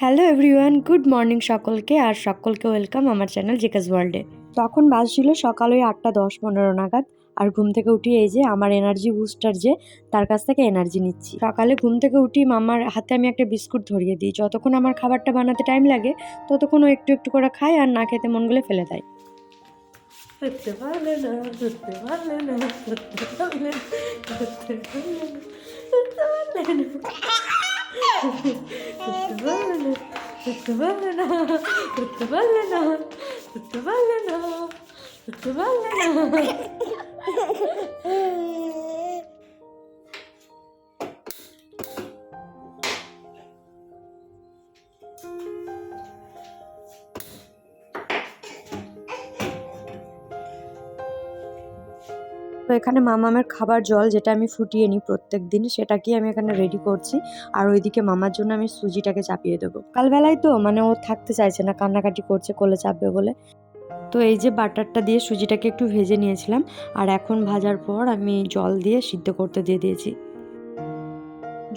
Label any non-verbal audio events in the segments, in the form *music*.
Hello everyone, good morning সকলকে আর সকলকে welcome আমার চ্যানেল জিকাস ওয়ার্ল্ডে। তখন বাজছিল সকাল ওই আটটা দশ পনেরো নাগাদ আর ঘুম থেকে উঠি এই যে আমার এনার্জি বুস্টার যে, তার কাছ থেকে এনার্জি নিচ্ছি। সকালে ঘুম থেকে উঠি মামার হাতে আমি একটা বিস্কুট ধরিয়ে দিই। যতক্ষণ আমার খাবারটা বানাতে টাইম লাগে, ততক্ষণ ও একটু একটু করে খায় আর না খেতে মন ফেলে দেয়। না। Рятувальна, рятувальна, рятувальна, рятувальна. তো এখানে মামামের খাবার জল যেটা আমি ফুটিয়ে নিই প্রত্যেক দিন, সেটাকেই আমি এখানে রেডি করছি। আর ওইদিকে মামার জন্য আমি সুজিটাকে চাপিয়ে দেবো। কালবেলায় তো মানে ও থাকতে চাইছে না, কান্নাকাটি করছে, কোলে চাপবে বলে। তো এই যে বাটারটা দিয়ে সুজিটাকে একটু ভেজে নিয়েছিলাম, আর এখন ভাজার পর আমি জল দিয়ে সিদ্ধ করতে দিয়ে দিয়েছি।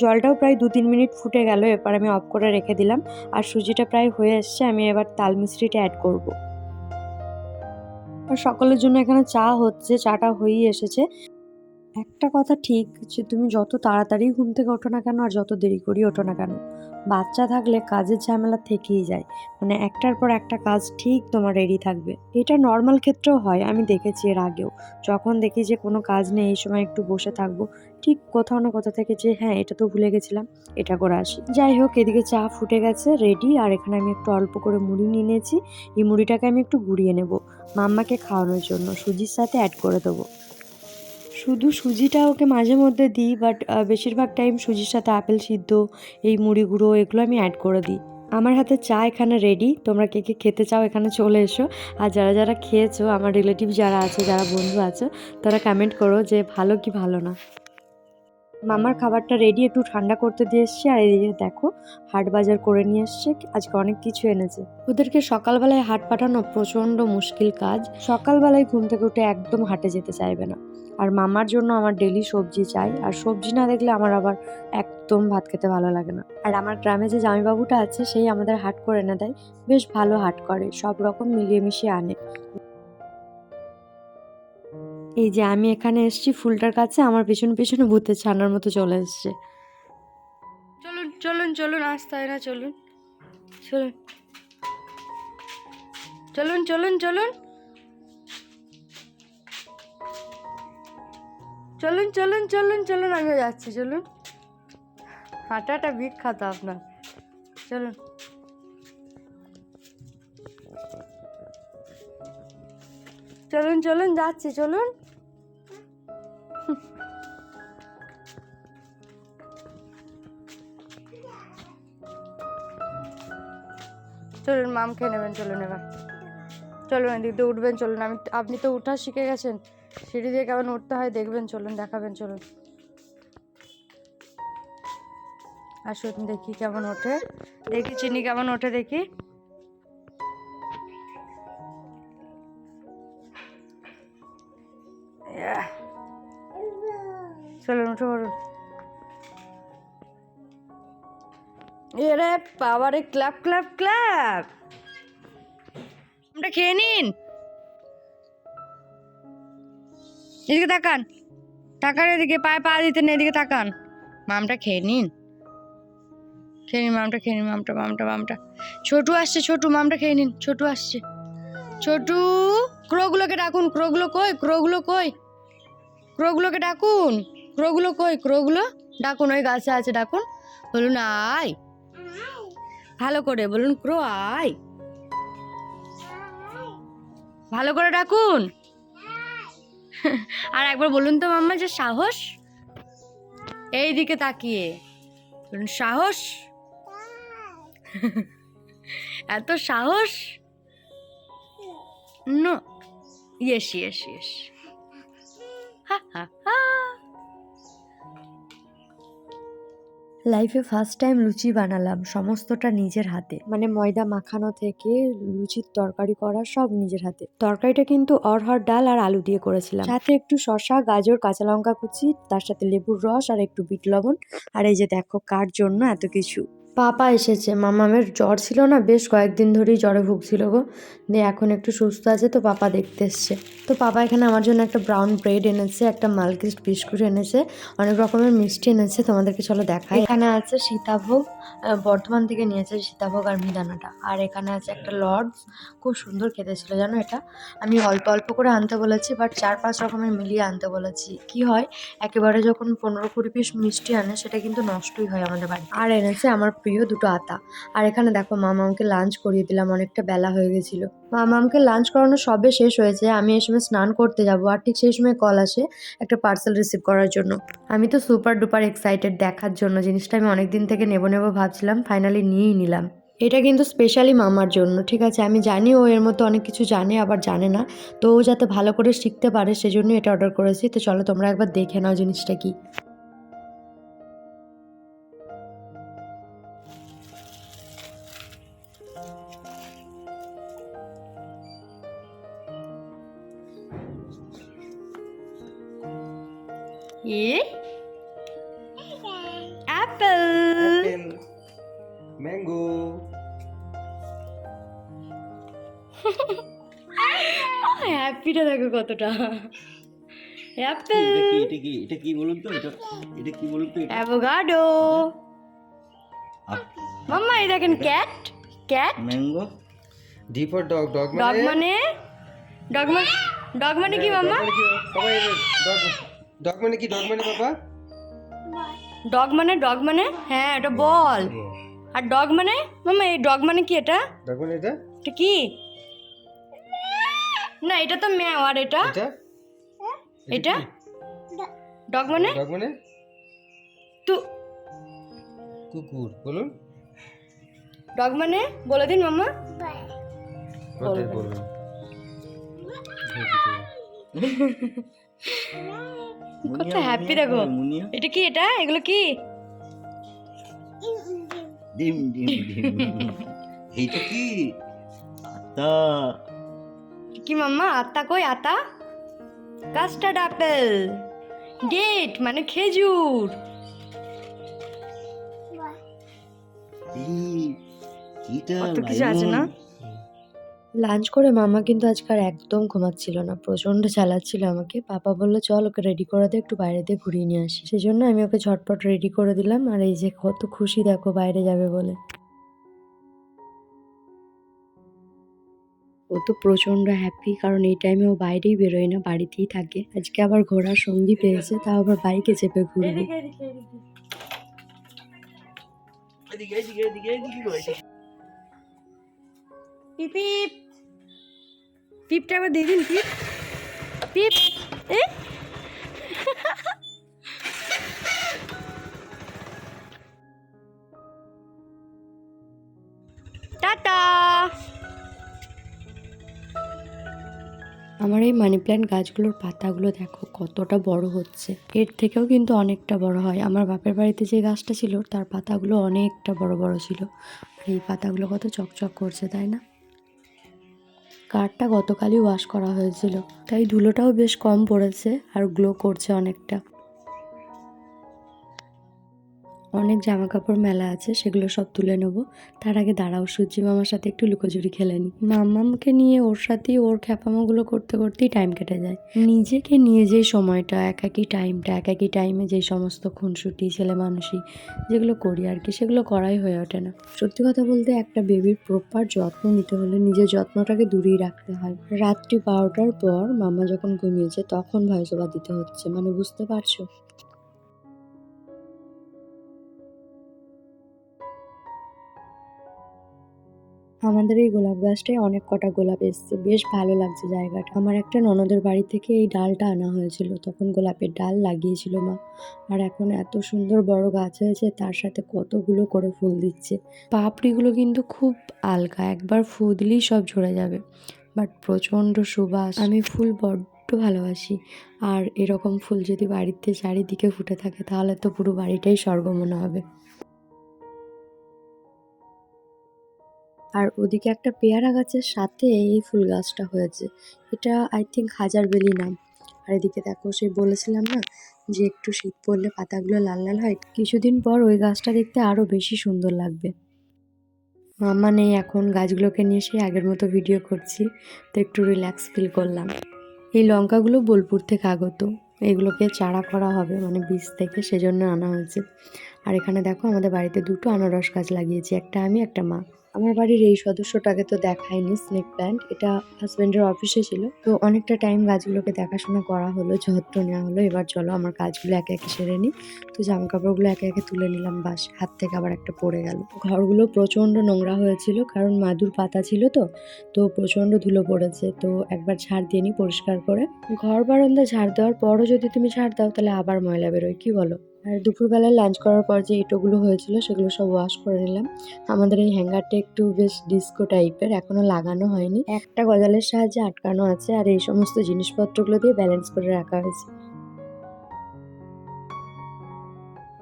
জলটাও প্রায় দু তিন মিনিট ফুটে গেল এরপর আমি অফ করে রেখে দিলাম। আর সুজিটা প্রায় হয়ে এসছে, আমি এবার তাল মিশ্রিটা অ্যাড করব। আর সকলের জন্য এখানে চা হচ্ছে, চাটা হয়েই এসেছে। একটা কথা ঠিক যে, তুমি যত তাড়াতাড়ি ঘুম থেকে ওঠো না কেন আর যত দেরি করি ওঠো না কেন? বাচ্চা থাকলে কাজের ঝামেলা থেকেই যায়। মানে একটার পর একটা কাজ ঠিক তোমার রেডি থাকবে। এটা নর্মাল ক্ষেত্রেও হয়, আমি দেখেছি এর আগেও। যখন দেখি যে কোনো কাজ নেই, এই সময় একটু বসে থাকব, ঠিক কোথাও না কোথাও থেকে যে হ্যাঁ এটা তো ভুলে গেছিলাম, এটা করে আসি। যাই হোক, এদিকে চা ফুটে গেছে রেডি আর এখানে আমি একটু অল্প করে মুড়ি নিয়ে নিয়েছি। এই মুড়িটাকে আমি একটু গুঁড়িয়ে নেব, মাম্মাকে খাওয়ানোর জন্য। সুজির সাথে অ্যাড করে দেবো। শুধু সুজিটা ওকে মাঝে মধ্যে দিই বাট বেশিরভাগ টাইম সুজির সাথে আপেল সিদ্ধ, এই মুড়ি গুঁড়ো, এগুলো আমি অ্যাড করে দিই। আমার হাতে চা এখানে রেডি তোমরা কে কে খেতে চাও এখানে চলে এসো। আর যারা যারা খেয়েছো, আমার রিলেটিভ যারা আছে, যারা বন্ধু আছে, তারা কমেন্ট করো যে ভালো কি ভালো না। মামার খাবারটা রেডি একটু ঠান্ডা করতে দিয়ে এসছি, আর এদিকে দেখো, হাট বাজার করে নিয়ে এসছে, আজকে অনেক কিছু এনেছে। ওদেরকে সকালবেলায় হাট পাঠানো প্রচণ্ড মুশকিল কাজ। সকালবেলায় ঘুম থেকে উঠে একদম হাটে যেতে চাইবে না। আর মামার জন্য আমার ডেলি সবজি চাই। আর সবজি না দেখলে আমার আবার একদম ভাত খেতে ভালো লাগে না। আর আমার গ্রামে যে জামাইবাবুটা আছে, সেই আমাদের হাট করে এনে দেয়। বেশ ভালো হাট করে, সব রকম মিলিয়ে মিশিয়ে আনে। এই যে আমি এখানে এসেছি, ফুলটার কাছে আমার পিছনে পিছনে ভূতের ছানার মতো চলে এসছে। চলুন চলুন চলুন আসতে হয় না, চলুন। চলুন। চলুন চলুন চলুন। চলুন চলুন চলুন চলুন, আমিও যাচ্ছি, চলুন। হাঁটাটা বিখ্যাত আপনার। চলুন। চলুন চলুন, যাচ্ছি, চলুন। চলুন, মাম খেয়ে নেবেন, চলুন এবার। চলুন, এদিক দিয়ে উঠবেন, চলুন, আমি আপনি তো উঠা শিখে গেছেন। সিঁড়ি দিয়ে কেমন উঠতে হয় দেখবেন, চলুন, দেখাবেন, চলুন। আসুন দেখি কেমন ওঠে। দেখি চিনি কেমন ওঠে দেখি। চলুন, উঠে পড়ুন। এরে বাবারে, ক্ল্যাপ ক্ল্যাপ ক্ল্যাপ। আমরা খেয়ে নিন। এদিকে তাকান। তাকান এদিকে, পায়ে পা দিতে দিতেন এদিকে তাকান। মামটা খেয়ে নিন। খেয়ে নিন মামটা, খেয়ে নিন মামটা মামটা মামটা। ছোটু আসছে, ছোটু, মামটা খেয়ে নিন। ছোটু আসছে। ছোটু, ক্রোগুলোকে ডাকুন। ক্রোগুলো কই? ক্রোগুলো কই? ক্রোগুলোকে ডাকুন। ক্রোগুলো কই? ক্রোগুলো ডাকুন, ওই গাছে আছে, ডাকুন। বলুন, আয়। ভালো করে বলুন, ক্রো, আয়। ভালো করে ডাকুন। আর একবার বলুন তো মাম্মা, যে সাহস? এই দিকে তাকিয়ে। বলুন, সাহস? এত সাহস? নো ইয়েস ইয়েস ইয়েস হা হা হা। লাইফে ফার্স্ট টাইম লুচি বানালাম সমস্তটা নিজের হাতে। মানে ময়দা মাখানো থেকে লুচির তরকারি করা সব নিজের হাতে। তরকারিটা কিন্তু অরহর ডাল আর আলু দিয়ে করেছিলাম। সাথে একটু শশা গাজর কাঁচা লঙ্কা কুচি তার সাথে লেবুর রস আর একটু বিট লবণ। আর এই যে দেখো কার জন্য এত কিছু? পাপা এসেছে। মামামের জ্বর ছিল না, বেশ কয়েকদিন ধরেই জ্বরে ভুগছিল গো। দিয়ে এখন একটু সুস্থ আছে তো পাপা দেখতে এসছে। তো পাপা এখানে আমার জন্য একটা ব্রাউন ব্রেড এনেছে, একটা মালকিস্ট বিস্কুট এনেছে, অনেক রকমের মিষ্টি এনেছে, তোমাদেরকে চলো দেখাই। এখানে আছে সীতাভোগ বর্ধমান থেকে নিয়েছে সীতাভোগ আর মিদানাটা। আর এখানে আছে একটা লর্ডস খুব সুন্দর খেতে ছিল, জানো এটা? আমি অল্প অল্প করে আনতে বলেছি বাট চার পাঁচ রকমের মিলিয়ে আনতে বলেছি। কি হয়, একেবারে যখন পনেরো কুড়ি পিস মিষ্টি আনে, সেটা কিন্তু নষ্টই হয় আমাদের বাড়ি আর এনেছে আমার প্রিয় দুটো আতা। আর এখানে দেখো মামা আমাকে লাঞ্চ করিয়ে দিলাম, অনেকটা বেলা হয়ে গেছিল। মামা আমাকে লাঞ্চ করানো সবে শেষ হয়েছে, আমি এই সময় স্নান করতে যাব। আর ঠিক সেই সময় কল আসে একটা পার্সেল রিসিভ করার জন্য। আমি তো সুপার ডুপার এক্সাইটেড দেখার জন্য, জিনিসটা আমি অনেক দিন থেকে নেব নেব ভাবছিলাম ফাইনালি নিয়েই নিলাম। এটা কিন্তু স্পেশালি মামার জন্য, ঠিক আছে? আমি জানি ও এর মধ্যে অনেক কিছু জানে, আবার জানে না। তো ও যাতে ভালো করে শিখতে পারে সেজন্য এটা অর্ডার করেছি। তো চলো তোমরা একবার দেখে নাও জিনিসটা কি। A apple Apple. Mango. *laughs* হ্যাপিটা দেখো কতটা। অ্যাপেল এটা কি এটা কি বলুন তো? এটা এটা কি বলুন তো? অ্যাভোকাডো মাম্মা এই দেখেন cat cat mango D for dog dog dog মানে? ডগ মানে ডগ মানে কি? মাম্মা ডগ মানে কি ডগ মানে বাবা? ডগ মানে ডগ মানে হ্যাঁ এটা বল। আর ডগ মানে মাম্মা এই ডগ মানে কি এটা? ডগ মানে এটা? এটা কি? না এটা তো ম্যাও আর এটা? এটা? ডগ মানে ডগ মানে তু কুকুর বলুন। ডগ মানে বলে দিন মামা। বলুন। *laughs* কত হ্যাপি দেখো। এটা কি এটা? এগুলো কি? ডিম ডিম ডিম এইটা কি? আতা। কি মাম্মা? আতা কই? আতা? কাস্টার্ড আপেল ডেট মানে খেজুর। কত কিছু আছে না? লাঞ্চ করে মামা কিন্তু আজকাল একদম ঘুমাচ্ছিল না প্রচণ্ড চালাচ্ছিল আমাকে পাপা বলল চল ওকে রেডি করে দে একটু বাইরে দিয়ে ঘুরিয়ে নিয়ে আসি সেজন্য আমি ওকে ঝটপট রেডি করে দিলাম আর এই যে কত খুশি দেখো বাইরে যাবে বলে ও তো প্রচণ্ড হ্যাপি কারণ এই টাইমে ও বাইরেই বেরোয় না বাড়িতেই থাকে আজকে আবার ঘোরার সঙ্গী পেয়েছে তাও আবার বাইকে চেপে ঘুরবে পিপ পিপ। পিপটা একবার দিয়ে দিন, পিপ। পিপ, এ? টাটা। আমার এই মানি প্ল্যান্ট গাছগুলোর পাতাগুলো দেখো, কতটা বড় হচ্ছে। এর থেকেও কিন্তু অনেকটা বড় হয়। আমার বাপের বাড়িতে যে গাছটা ছিল, তার পাতাগুলো অনেকটা বড় বড় ছিল। এই পাতাগুলো কত চকচক করছে, তাই না? কাঠটা গতকালই ওয়াশ করা হয়েছিল। তাই ধুলোটাও বেশ কম পড়েছে আর গ্লো করছে অনেকটা। অনেক জামা কাপড় মেলা আছে, সেগুলো সব তুলে নেব। তার আগে দাঁড়াও সূর্যি মামার সাথে একটু লুকোচুরি খেলে নি। মাম্মামকে নিয়ে ওর সাথেই ওর খ্যাপামাগুলো করতে করতেই টাইম কেটে যায়। নিজেকে নিয়ে যেই সময়টা, একাকি টাইমটা একাকি টাইমে যেই সমস্ত খুনসুটি, ছেলে মানুষই যেগুলো করি আর কি, সেগুলো করাই হয়ে ওঠে না। সত্যি কথা বলতে একটা বেবির প্রপার যত্ন নিতে হলে নিজের যত্নটাকে দূরেই রাখতে হয়। রাত্রি বারোটার পর মামা যখন ঘুমিয়েছে, তখন ভয়েস দিতে হচ্ছে। মানে বুঝতে পারছ? আমাদের এই গোলাপ গাছটায় অনেক কটা গোলাপ এসছে। বেশ ভালো লাগছে জায়গাটা। আমার একটা ননদের বাড়ি থেকে এই ডালটা আনা হয়েছিল। তখন গোলাপের ডাল লাগিয়েছিল মা। আর এখন এত সুন্দর বড় গাছ হয়েছে, তার সাথে কতগুলো করে ফুল দিচ্ছে। পাপড়িগুলো কিন্তু খুব আলগা। একবার ফু দিলেই সব ঝরে যাবে। বাট প্রচণ্ড সুবাস। আমি ফুল বড্ড ভালোবাসি। আর এরকম ফুল যদি বাড়িতে চারিদিকে ফুটে থাকে, তাহলে তো পুরো বাড়িটাই স্বর্গ মনে হবে। আর ওদিকে একটা পেয়ারা গাছের সাথে এই ফুল গাছটা হয়েছে। এটা আই থিঙ্ক হাজার বেলি নাম। আর এদিকে দেখো, সে বলেছিলাম না যে একটু শীত পড়লে পাতাগুলো লাল লাল হয়, কিছুদিন পর ওই গাছটা দেখতে আরও বেশি সুন্দর লাগবে। মামা নেই এখন গাছগুলোকে নিয়ে সেই আগের মতো ভিডিও করছি, তো একটু রিল্যাক্স ফিল করলাম। এই লঙ্কাগুলো বোলপুর থেকে আগত, এগুলোকে চারা করা হবে মানে বীজ থেকে সেজন্য আনা হয়েছে। আর এখানে দেখো, আমাদের বাড়িতে দুটো আনারস গাছ লাগিয়েছি, একটা আমি, একটা মা। আমার বাড়ির এই সদস্যটাকে তো দেখায়নি স্নেক প্ল্যান্ট, এটা হাজব্যান্ডের অফিসে ছিল। তো অনেকটা টাইম গাছগুলোকে দেখাশোনা করা হলো, যত্ন নেওয়া হলো, এবার চলো আমার কাজগুলো একে একে সেরে নিই। তো জামা কাপড়গুলো একে একে তুলে নিলাম, বাস হাত থেকে আবার একটা পড়ে গেল। ঘরগুলো প্রচণ্ড নোংরা হয়েছিল, কারণ মাদুর পাতা ছিল তো তো প্রচণ্ড ধুলো পড়েছে। তো একবার ঝাড় দিয়ে নিই পরিষ্কার করে। ঘর বারান্দা ঝাড় দেওয়ার পরও যদি তুমি ঝাড় দাও, তাহলে আবার ময়লা বেরোয়, কি বলো? আর দুপুরবেলায় লাঞ্চ করার পর যে ইটোগুলো হয়েছিল, সেগুলো সব ওয়াশ করে নিলাম। আমাদের এই হ্যাঙ্গারটা একটু বেশ ডিস্কো টাইপের এখনও লাগানো হয়নি। একটা গজালের সাহায্যে আটকানো আছে আর এই সমস্ত জিনিসপত্রগুলো দিয়ে ব্যালেন্স করে রাখা হয়েছে।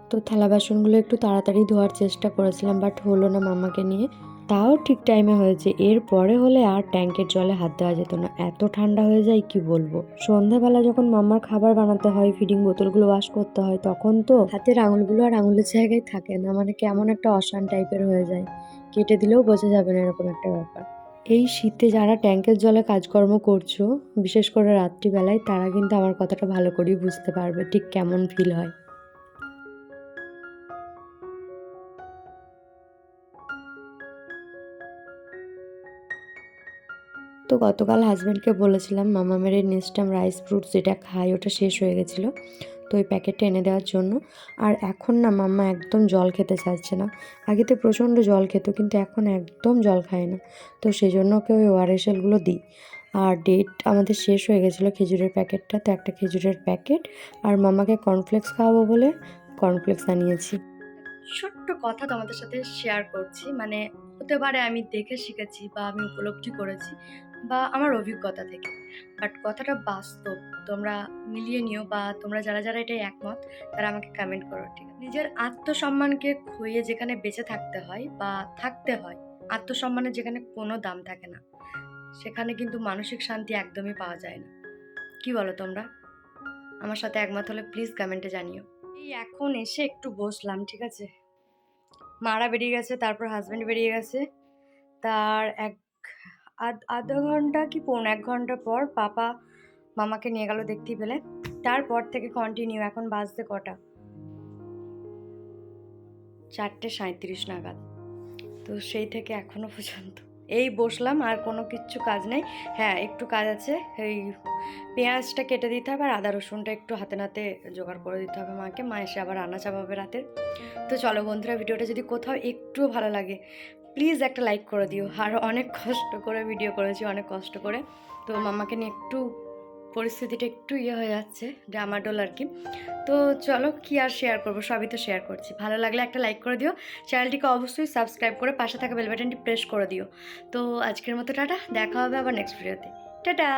তো থালা বাসনগুলো একটু তাড়াতাড়ি ধোয়ার চেষ্টা করেছিলাম বাট হলো না মামাকে নিয়ে। তাও ঠিক টাইমে হয়েছে। এরপরে হলে আর ট্যাঙ্কের জলে হাত দেওয়া যেত না। এত ঠান্ডা হয়ে যায়, কি বলব? সন্ধ্যাবেলা যখন মাম্মার খাবার বানাতে হয় ফিডিং বোতলগুলো ওয়াশ করতে হয়, তখন তো হাতের আঙুলগুলো আর আঙুলের জায়গায় থাকে না। মানে কেমন একটা অশান টাইপের হয়ে যায়। কেটে দিলেও বোঝা যাবে না এরকম একটা ব্যাপার। এই শীতে যারা ট্যাঙ্কের জলে কাজকর্ম করছ, বিশেষ করে রাত্রিবেলায়, তারা কিন্তু আমার কথাটা ভালো করেই বুঝতে পারবে। ঠিক কেমন ফিল হয়। তো গতকাল হাজব্যান্ডকে বলেছিলাম, মামা মেরে নেস্টাম রাইস ফ্রুটস যেটা খাই ওটা শেষ হয়ে গেছিল, তো ওই প্যাকেটটা এনে দেওয়ার জন্য। আর এখন না মাম্মা একদম জল খেতে চাচ্ছে না। আগে তো প্রচণ্ড জল খেত, কিন্তু এখন একদম জল খায় না। তো সেই জন্য ওকে ওই ওআরএসএলগুলো দিই। আর ডেট আমাদের শেষ হয়ে গেছিল খেজুরের প্যাকেটটা তো একটা খেজুরের প্যাকেট আর মামাকে কর্নফ্লেক্স খাওয়াবো বলে কর্নফ্লেক্স আনিয়েছি। ছোট্ট কথা তোমাদের সাথে শেয়ার করছি। মানে হতে পারে আমি দেখে শিখেছি বা আমি উপলব্ধি করেছি। বা আমার অভিজ্ঞতা থেকে। বাট কথাটা বাস্তব। তোমরা মিলিয়ে নিও বা তোমরা যারা যারা এটাই একমত, তারা আমাকে কমেন্ট করো, ঠিক আছে? নিজের আত্মসম্মানকে খুঁয়ে যেখানে বেঁচে থাকতে হয় বা থাকতে হয়, আত্মসম্মানের যেখানে কোনো দাম থাকে না, সেখানে কিন্তু মানসিক শান্তি একদমই পাওয়া যায় না। কি বলো তোমরা? আমার সাথে একমত হলে প্লিজ কমেন্টে জানিও। এই এখন এসে একটু বসলাম, ঠিক আছে? মারা বেরিয়ে গেছে, তারপর হাজব্যান্ড বেরিয়ে গেছে। তার এক আধ ঘণ্টা কি পৌনে এক ঘণ্টা পর পাপা মামাকে নিয়ে গেল দেখতেই পেলে। তারপর থেকে কন্টিনিউ এখন বাজতে কটা? চারটে সাঁত্রিশ নাগাদ। তো সেই থেকে এখনও পর্যন্ত। এই বসলাম, আর কোনো কিচ্ছু কাজ নেই। হ্যাঁ একটু কাজ আছে। এই পেঁয়াজটা কেটে দিতে হবে আর আদা রসুনটা একটু হাতে নাতে জোগাড় করে দিতে হবে মাকে। মা এসে আবার আনা চাপাবে রাতের তো চলো বন্ধুরা, ভিডিওটা যদি কোথাও একটুও ভালো লাগে প্লিজ একটা লাইক করে দিও। আর অনেক কষ্ট করে ভিডিও করেছি, অনেক কষ্ট করে। তো মামাকে নিয়ে একটু পরিস্থিতিটা একটু ইয়ে হয়ে যাচ্ছে ডামাডোল আর কি তো চলো, কি আর শেয়ার করব? সবই তো শেয়ার করছি। ভালো লাগলে একটা লাইক করে দিও। চ্যানেলটিকে অবশ্যই সাবস্ক্রাইব করে পাশে থাকা বেল বাটনটি প্রেস করে দিও। তো আজকের মতো টাটা, দেখা হবে আবার নেক্সট ভিডিওতে টাটা!